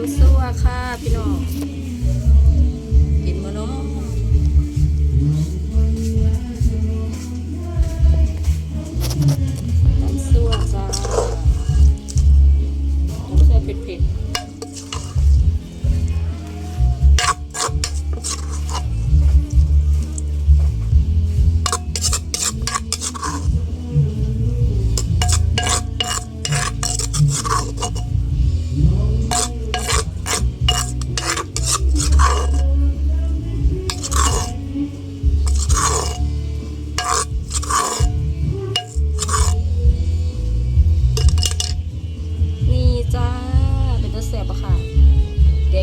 ำซั่วค่ะพี่น้องเห็นมาเนาะ